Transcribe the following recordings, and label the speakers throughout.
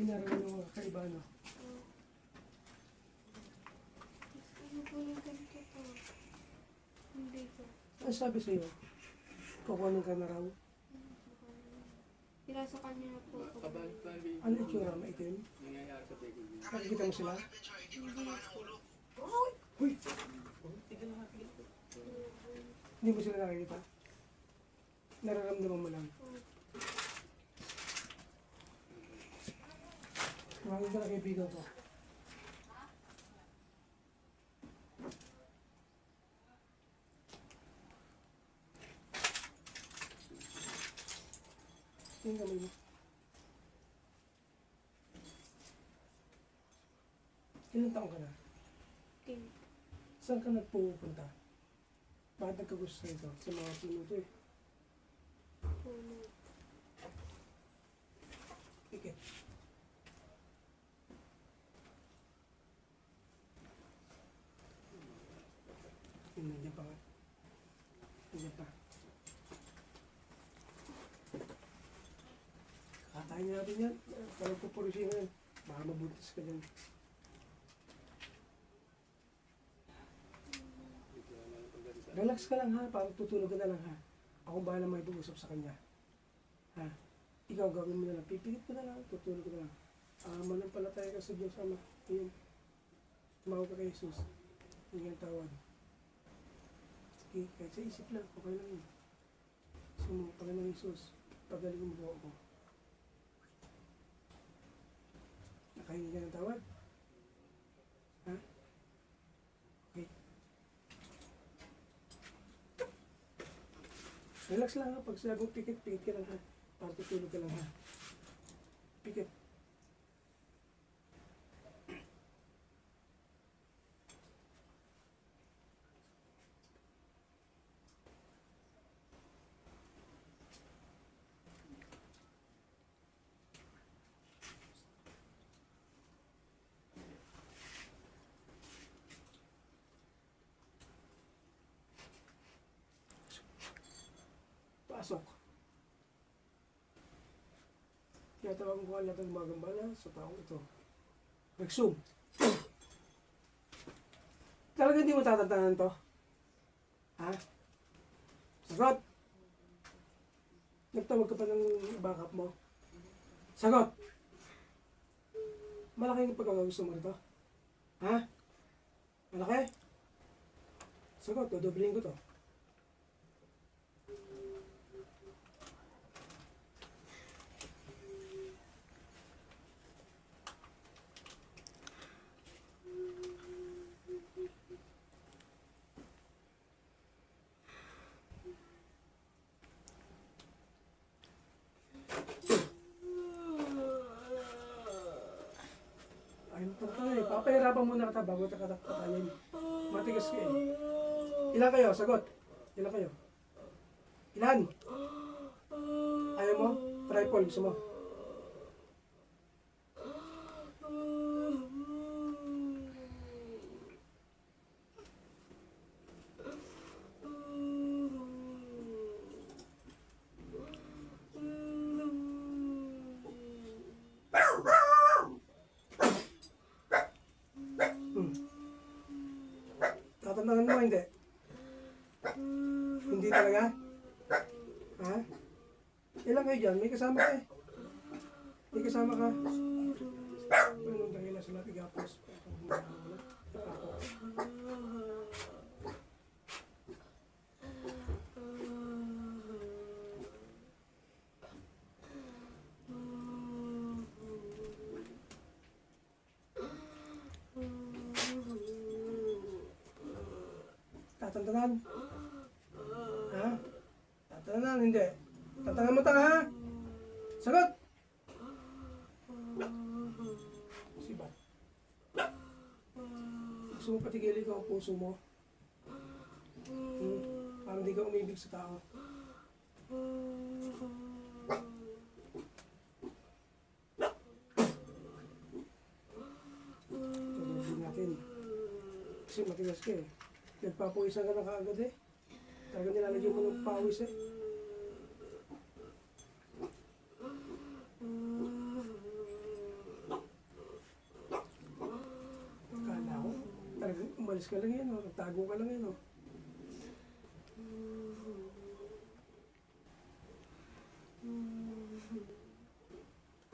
Speaker 1: Pinaralan yung mga kakaiba, no?
Speaker 2: Ano po yung ganito po? Hindi po.
Speaker 1: Ano sabi sa'yo? Kukunin ka na raw.
Speaker 2: Tira sa kanya na po.
Speaker 1: Ano yung tsura? Maitim? Nakikita mo sila? Uy! Hindi mo sila nakikita? Nararamdaman mo lang. Mga ka na kaibigan ko. Tingnan mo yun. Ilang taong ka na?
Speaker 2: Ting.
Speaker 1: Saan ka nagpupunta? Bakit nagkagusto ito? Sa mga puno to eh.
Speaker 2: Puno.
Speaker 1: Pikit. Yun, nandiyan pa nga. Nandiyan pa. Kakain natin yan. Parang pupurisin yan. Baka mabuntis ka dyan. Relax ka lang ha, parang tutulog ka na lang ha. Ako bahala may pag-usap sa kanya. Ha? Ikaw gawin mo na lang, pipigit ko na lang, tutulog ka na lang. Ah, manampalataya ka sa Diyos Ama. Yun. Tumawag ka kay Jesus. Yun ang tawag. Okay, kahit sa isip lang, okay lang yun. Sumo, Panginoon Jesus, pagaling mo po ako. Nakahingi ka ng tawad? Ha? Okay. Relax lang ha. Pag mo pikit, pikit ka lang ha. Para tutulog ka lang ha. Pikit. Pasok. Kaya tawag ko lahat ng magambala sa taong ito. Rexum. Talaga hindi mo tatantanan to? Ha? Sagot! Nagtawag ka pa ng backup mo? Sagot! Malaki yung pagkakagusto mo rito? Ha? Malaki? Sagot, dodoblihin ko to. Ayun pa tayo eh. Papahirapan muna kita bago kita patayin. Matigas ka eh. Ilan kayo? Sagot. Ilan kayo? Ilan? Ayaw mo? Triple. Gusto mo? Hmm. Mo hindi? Hindi talaga? Ha? Ilan kayo dyan? May kasama ka eh. May kasama ka. Tatantanan? Ha? Tatantanan? Hindi. Tatangan mo ta ha? Sagot! Sibat. Gusto mo patigilin ko ang puso mo? Hmm? Parang di ka umibig sa tao. Tutuloy natin. Kasi matigas ka eh. Nagpapawisan ka na kaagad eh. Talaga nilalagyan mo ng pawis eh. Kala ko, talaga umalis ka lang yan oh. Nagtago ka lang yan oh.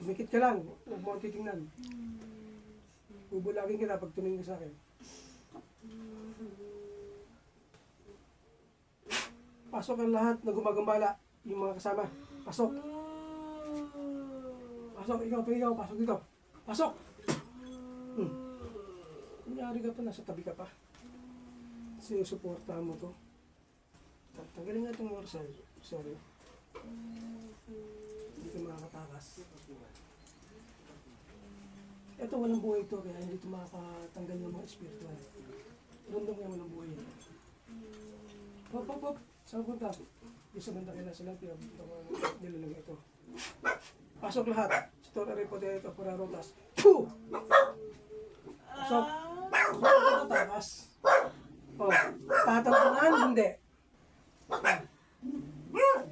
Speaker 1: Umikit ka lang, huwag mo titingnan. Bubulagin kita pag tumingin ka sa akin. Pasok ang lahat na gumagambala, yung mga kasama. Pasok. Pasok, ikaw, pa ikaw, pasok dito. Pasok! Hmm. Kunyari ka pa, nasa tabi ka pa. Sinusuportahan mo to. Tanggalin nga itong morsel. Sorry. Hindi ka makakatakas. Ito walang buhay to, kaya hindi ito makakatanggal ng mga espiritual. Rundong yung walang buhay. Hop, hop, hop. Saan punta? Di sa banda kailan sila, nilalang ito. Pasok lahat. Store repo dito, para rotas. Puh! Pasok. Pasok takas. Oh, tatantanan, hindi.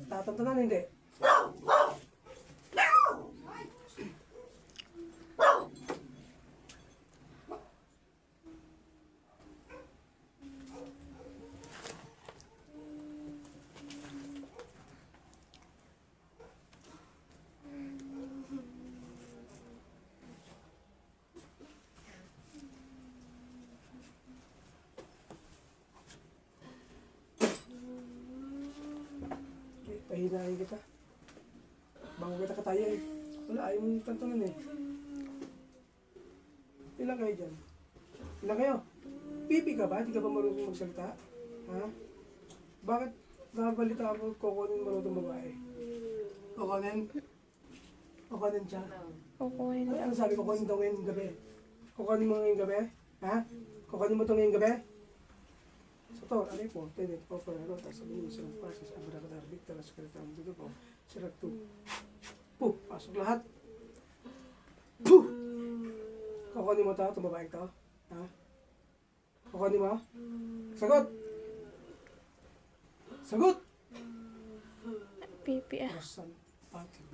Speaker 1: Tatantanan, hindi. Pahinahin kita. Bago kita kataya eh. Wala, ayaw mong tantunan eh. Ilan kayo dyan? Ilan kayo? Pipi ka ba? Di ka ba marunong magsalita? Ha? Bakit nakabalita ako kukunin marunong babae? Kukunin? Kukunin siya?
Speaker 2: Kukuhin.
Speaker 1: Ay, ano sabi kukunin daw ngayong gabi? Kukunin mo ngayong gabi? Ha? Kukunin mo ito ngayong gabi? To, ano po, tenet po, pero tapos sabi niyo, silang pasis, abrakadar, victor, sekretary, dito po, sirak to. Puh, pasok lahat. Puh! Kukunin mo to, babaeng to? Ha? Kukunin mo? Sagot! Sagot!
Speaker 2: Pipi ah.
Speaker 1: Rosan, Pati,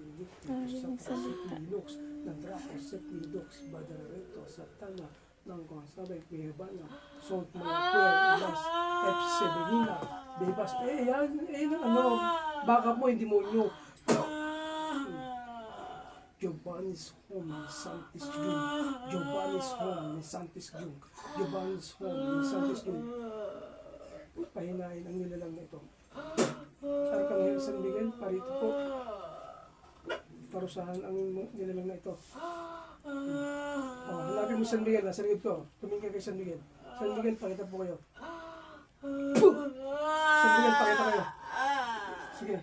Speaker 2: Ah,
Speaker 1: sa
Speaker 2: salita.
Speaker 1: Linux, Nandrako, Sepidux, Badararito, Satana, ng Gonzabay, Mihibana, Salt Malapuel, Ilas, F. Severina, Bebas. Eh, yan, eh, yan ano, backup mo, hindi mo nyo. Giovanni's Home ni Santis Jung. Giovanni's Home ni Santis Jung. Giovanni's Home ni Santis Jung. Pahinain ang nilalang na ito. Arcangel San Miguel, parito po. Parusahan ang nilalang na ito. Hanapin mo San Miguel, nasa likod ko. Tumingin ka kay San Miguel. San Miguel, pakita po kayo. Puh! San Miguel, pakita kayo. Sige.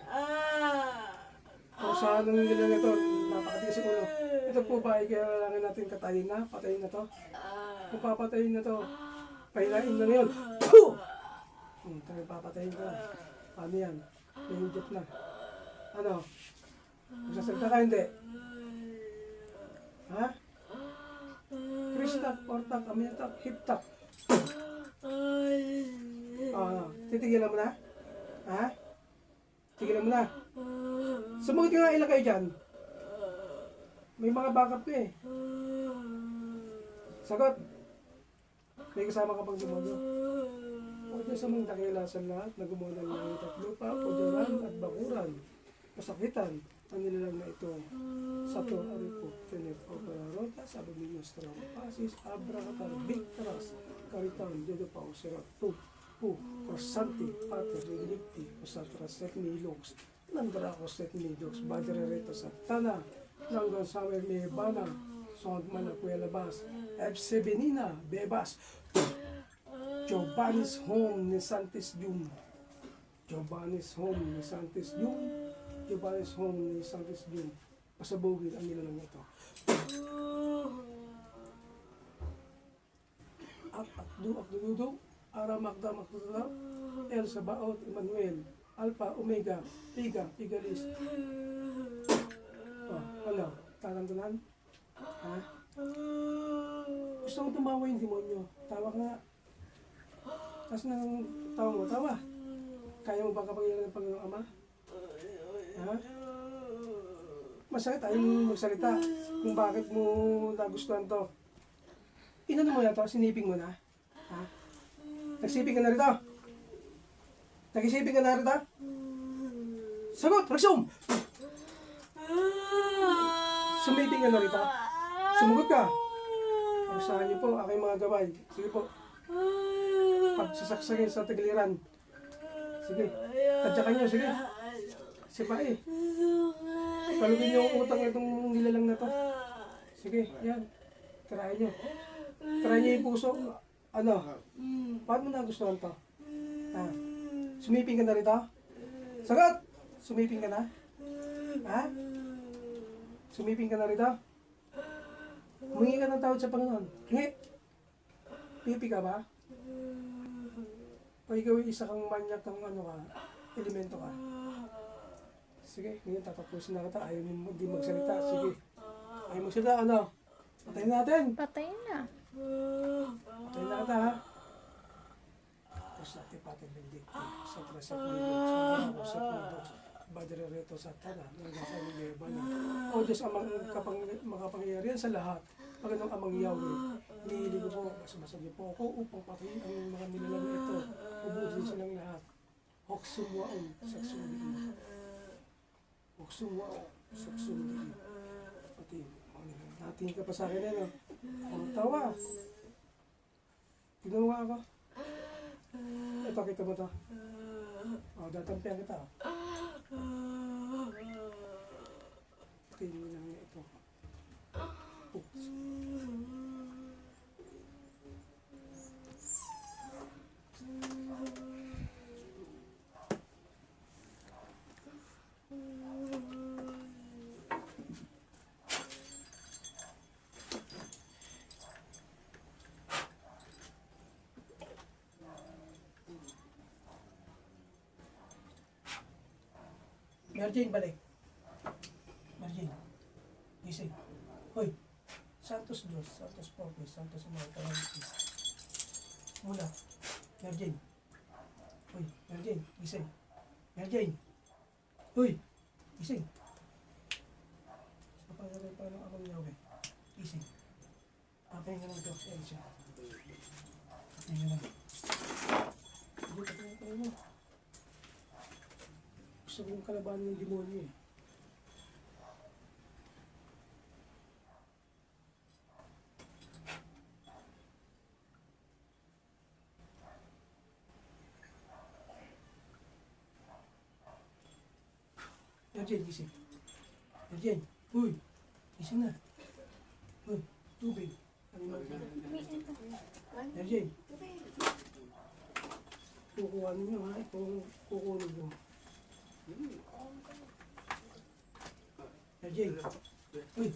Speaker 1: Parusahan ng nilalang ito. Napakatigas sa ulo. Ito po ba ay kailangan natin katayin na? Patayin na to? Kung papatayin na to, pahinain na ngayon. Puh! Hmm, tayo papatayin ko na. Paano yan? Nahigit na. Ano? Magsasalita ka hindi? Ha? Kristak, ortak, amintak, hiptak. Ah, titigilan mo na? Ha? Tigilan mo na? Sumagot ka nga ilan kayo dyan? May mga backup ka eh. Sagot. May kasama ka pang demonyo. O Diyos mga dakilasan lahat na gumawa ng langit at lupa, poderan at bakuran, kasakitan, ang nilalang na ito. Sato, Aripo, Tenet, Opera, Rota, Sabi Minos, Pasis, Abracatar, Victoras, Caritan, Dedo Pao, Serat, Tu, Pu, Crosanti, Pater, Relicti, Usatras, Setnilux, Nandraco, Setnilux, Badrereta, Satana, Langgan Samer, Mehebana, Song Manapuelabas, F. Benina, Bebas, Giovanni's Home ni Santis Jung. Giovanni's Home ni Santis Jung. Giovanni's Home ni Santis Jung. Pasabugin ang nilalang ito. Ak Akdu Akdududu. Ara Magda Magdudula. El Sabaot Emmanuel. Alpha Omega. Piga Pigalis. Oh, ano? Tatantanan? Ha? Gusto ko tumawa yung demonyo. Tawa nga. Tapos nang tawa mo, tawa. Kaya mo ba kapangyarihan ng Panginoong Ama? Ha? Masakit mo magsalita kung bakit mo nagustuhan to. Inano mo na to? Siniping mo na? Ha? Nagsiping ka na rito? Nagsiping ka na rito? Sagot! Resume! Sumiping ka na rito? Sumagot ka! Parusahan niyo po, aking mga gabay. Sige po. Pagsasaksakin sa tagiliran. Sige. Tadyakan niyo, sige. Sipae. Palugin niyo ang utang itong nilalang na to. Sige, yan. Tirahin niyo. Tirahin niyo yung puso. Ano? Paano mo nagustuhan to? Ha? Sumiping ka na rito? Sagot! Sumiping ka na? Ha? Sumiping ka na rito? Humingi ka ng tawad sa Panginoon. Hingi. Pipi ka ba? O ikaw isa kang manyak kang ano ka, elemento ka. Sige, ngayon tatapusin na kita. Ayaw mo hindi magsalita. Sige. Ayaw magsalita, ano? Patayin natin.
Speaker 2: Patay na.
Speaker 1: Patayin na kita, ha? Tapos natin patin bendicti. Sa trasat ni Diyos. Sa mga sa Diyos. Badre reto sa tana. Ng gasa ni Nebana. O Diyos, amang kapang, makapangyarihan sa lahat. Paganoong amang Yahweh. Hinihiling ko po, niyo po ako upang patayin ang mga nilalang ito. Ubusin silang lahat. Hoksumwaon sa sumbiin. Hoksumwaon sa sumbiin. Pati. Natingin ka pa sa akin, ano? Ang tawa. Tignan mo ako. Ito, kita mo to. O, datampihan kita. Tingin mo lang niya ito. Oops. Merjin, balik. Merjin. Gising. Hoy. Santos Diyos, Santos Portis, Santos Amor, Kalantis. Mula. Merjin. Hoy, Merjin, gising. Merjin. Hoy, gising. Sa pangalan pa ng amang Yahweh. Gising. Papahinga lang ito. Ayan siya. Papahinga lang. Hindi, papahinga ka mo. Gusto kong kalabanan ng demonyo eh. Eugene, gising. Eugene, uy, gising na. Uy, tubig. Ano yung Eugene, kukuha ninyo ha, itong kukunin. Sergey. Uy.